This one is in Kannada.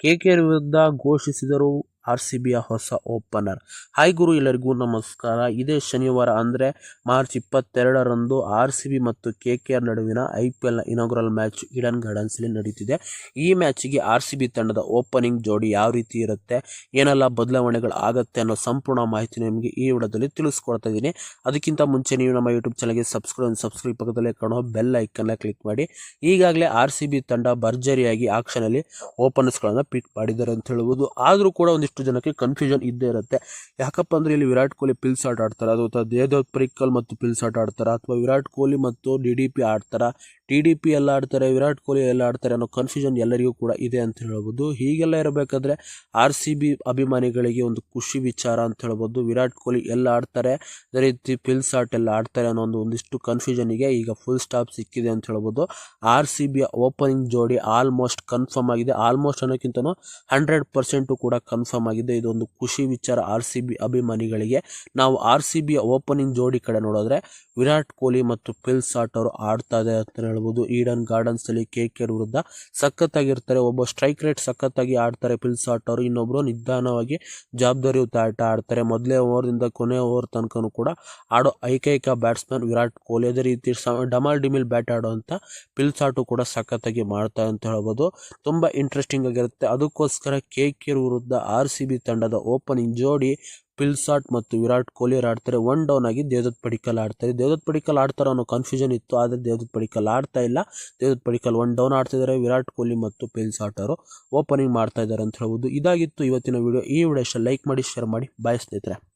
ಕೆಕೆಆರ್ ವಿರುದ್ಧ ಘೋಷಿಸಿದರು. ಆರ್ ಸಿ ಬಿಯ ಹೊಸ ಓಪನರ್. ಹಾಯ್ ಗುರು, ಎಲ್ಲರಿಗೂ ನಮಸ್ಕಾರ. ಇದೇ ಶನಿವಾರ ಅಂದರೆ ಮಾರ್ಚ್ ಇಪ್ಪತ್ತೆರಡರಂದು ಆರ್ ಸಿ ಬಿ ಮತ್ತು ಕೆ ಕೆ ಆರ್ ನಡುವಿನ ಐ ಪಿ ಎಲ್ನ ಇನಾಗ್ರಲ್ ಮ್ಯಾಚ್ ಇಡನ್ ಗಾರ್ಡನ್ಸ್ಲಿ ನಡೀತಿದೆ. ಈ ಮ್ಯಾಚಿಗೆ ಆರ್ ಸಿ ಬಿ ತಂಡದ ಓಪನಿಂಗ್ ಜೋಡಿ ಯಾವ ರೀತಿ ಇರುತ್ತೆ, ಏನೆಲ್ಲ ಬದಲಾವಣೆಗಳು ಆಗುತ್ತೆ ಅನ್ನೋ ಸಂಪೂರ್ಣ ಮಾಹಿತಿ ನಿಮಗೆ ಈ ವಿಡಿಯೋದಲ್ಲಿ ತಿಳಿಸ್ಕೊಡ್ತಾ ಇದ್ದೀನಿ. ಅದಕ್ಕಿಂತ ಮುಂಚೆ ನೀವು ನಮ್ಮ ಯೂಟ್ಯೂಬ್ ಚಾನಲ್ಗೆ ಸಬ್ಸ್ಕ್ರೈಬ್ ಸಬ್ಸ್ಕ್ರೈಬ್ ಪಕ್ಕದಲ್ಲೇ ಕಾಣೋ ಬೆಲ್ ಐಕನ್ನ ಕ್ಲಿಕ್ ಮಾಡಿ. ಈಗಾಗಲೇ ಆರ್ ಸಿ ಬಿ ತಂಡ ಭರ್ಜರಿಯಾಗಿ ಆಕ್ಷನಲ್ಲಿ ಓಪನರ್ಸ್ಗಳನ್ನು ಪಿಕ್ ಮಾಡಿದ್ದಾರೆ ಅಂತ ಹೇಳ್ಬೋದು. ಆದರೂ ಕೂಡ ಒಂದಿಷ್ಟು ಜನಕ್ಕೆ ಕನ್ಫ್ಯೂಷನ್ ಇದ್ದೇ ಇರುತ್ತೆ. ಯಾಕಪ್ಪ ಅಂದರೆ ಇಲ್ಲಿ ವಿರಾಟ್ ಕೊಹ್ಲಿ ಪಿಲ್ಸ್ ಆಟ ಆಡ್ತಾರೆ. ಅಥವಾ ದೇವದತ್ ಪರಿಕ್ಕಲ್ ಮತ್ತು ಪಿಲ್ಸ್ ಆಟ ಆಡ್ತಾರೆ. ಅಥವಾ ವಿರಾಟ್ ಕೊಹ್ಲಿ ಮತ್ತು ಡಿ ಡಿ ಪಿ ಆಡ್ತಾರೆ? ಟಿ ಡಿ ಪಿ ಎಲ್ಲ ಆಡ್ತಾರೆ, ವಿರಾಟ್ ಕೊಹ್ಲಿ ಎಲ್ಲ ಆಡ್ತಾರೆ ಅನ್ನೋ ಕನ್ಫ್ಯೂಷನ್ ಎಲ್ಲರಿಗೂ ಕೂಡ ಇದೆ ಅಂತ ಹೇಳ್ಬೋದು. ಹೀಗೆಲ್ಲ ಇರಬೇಕಾದ್ರೆ ಆರ್ ಸಿ ಬಿ ಅಭಿಮಾನಿಗಳಿಗೆ ಒಂದು ಖುಷಿ ವಿಚಾರ ಅಂತ ಹೇಳ್ಬೋದು. ವಿರಾಟ್ ಕೊಹ್ಲಿ ಎಲ್ಲ ಆಡ್ತಾರೆ, ಅದೇ ರೀತಿ ಪಿಲ್ಸ್ ಆಟ್ ಎಲ್ಲ ಆಡ್ತಾರೆ ಅನ್ನೋ ಒಂದು ಒಂದಿಷ್ಟು ಕನ್ಫ್ಯೂಷನಿಗೆ ಈಗ ಫುಲ್ ಸ್ಟಾಪ್ ಸಿಕ್ಕಿದೆ ಅಂತ ಹೇಳ್ಬೋದು. ಆರ್ ಸಿ ಬಿಯ ಓಪನಿಂಗ್ ಜೋಡಿ ಆಲ್ಮೋಸ್ಟ್ ಕನ್ಫರ್ಮ್ ಆಗಿದೆ. ಆಲ್ಮೋಸ್ಟ್ ಅನ್ನೋಕ್ಕಿಂತನೂ ಹಂಡ್ರೆಡ್ ಪರ್ಸೆಂಟು ಕೂಡ ಕನ್ಫರ್ಮ್ ಆಗಿದೆ. ಇದೊಂದು ಖುಷಿ ವಿಚಾರ ಆರ್ ಸಿ ಬಿ ಅಭಿಮಾನಿಗಳಿಗೆ. ನಾವು ಆರ್ ಸಿ ಬಿಯ ಓಪನಿಂಗ್ ಜೋಡಿ ಕಡೆ ನೋಡಿದ್ರೆ ವಿರಾಟ್ ಕೊಹ್ಲಿ ಮತ್ತು ಪಿಲ್ಸ್ ಆಟ್ ಅವರು ಆಡ್ತಾ ಇದೆ ಅಂತ ಹೇಳ್ಬೋದು. ಈಡನ್ ಗಾರ್ಡನ್ಸ್ ಅಲ್ಲಿ ಕೆ ಕೆರ್ ವಿರುದ್ಧ ಸಖತ್ತಾಗಿರ್ತಾರೆ. ಒಬ್ಬ ಸ್ಟ್ರೈಕ್ ರೇಟ್ ಸಖತ್ತಾಗಿ ಆಡ್ತಾರೆ ಪಿಲ್ಸ್ ಆಟ ಅವರು ಇನ್ನೊಬ್ರು ನಿಧಾನವಾಗಿ ಜವಾಬ್ದಾರಿಯುತ ಆಟ ಆಡ್ತಾರೆ. ಮೊದಲೇ ಓವರ್ದಿಂದ ಕೊನೆ ಓವರ್ ತನಕನೂ ಕೂಡ ಆಡೋ ಏಕೈಕ ಬ್ಯಾಟ್ಸ್ಮನ್ ವಿರಾಟ್ ಕೊಹ್ಲಿ. ಅದೇ ರೀತಿ ಡಮಾಲ್ ಡಿಮಿಲ್ ಬ್ಯಾಟ್ ಆಡುವಂಥ ಪಿಲ್ಸ್ ಆಟು ಕೂಡ ಸಖತ್ತಾಗಿ ಮಾಡ್ತಾರೆ ಅಂತ ಹೇಳ್ಬೋದು. ತುಂಬ ಇಂಟ್ರೆಸ್ಟಿಂಗ್ ಆಗಿರುತ್ತೆ. ಅದಕ್ಕೋಸ್ಕರ ಕೆ ಕೆರ್ ವಿರುದ್ಧ ಆರ್ ಸಿ ಬಿ ತಂಡದ ಓಪನಿಂಗ್ ಜೋಡಿ ಪಿಲ್ಸಾಟ್ ಮತ್ತು ವಿರಾಟ್ ಕೊಹ್ಲಿ ಆಡ್ತಾರೆ ಒನ್ ಡೌನ್ ಆಗಿ ದೇವದತ್ ಪಡಿಕಲ್ ಆಡ್ತಾರೆ ದೇವದತ್ ಪಡಿಕಲ್ ಆಡ್ತಾರೋ ಅನ್ನೋ ಕನ್ಫ್ಯೂಷನ್ ಇತ್ತು, ಆದರೆ ದೇವದತ್ ಪಡಿಕಲ್ ಆಡ್ತಾ ಇಲ್ಲ. ದೇವದತ್ ಪಡಿಕಲ್ ಒನ್ ಡೌನ್ ಆಡ್ತಿದ್ದಾರೆ, ವಿರಾಟ್ ಕೊಹ್ಲಿ ಮತ್ತು ಪಿಲ್ಸಾಟ್ ಅವರು ಓಪನಿಂಗ್ ಮಾಡ್ತಾ ಇದ್ದಾರೆ ಅಂತ ಹೇಳ್ಬೋದು. ಇದಾಗಿತ್ತು ಇವತ್ತಿನ ವಿಡಿಯೋ ಈ ವಿಡಿಯೋ ಲೈಕ್ ಮಾಡಿ ಶೇರ್ ಮಾಡಿ. ಬಾಯ್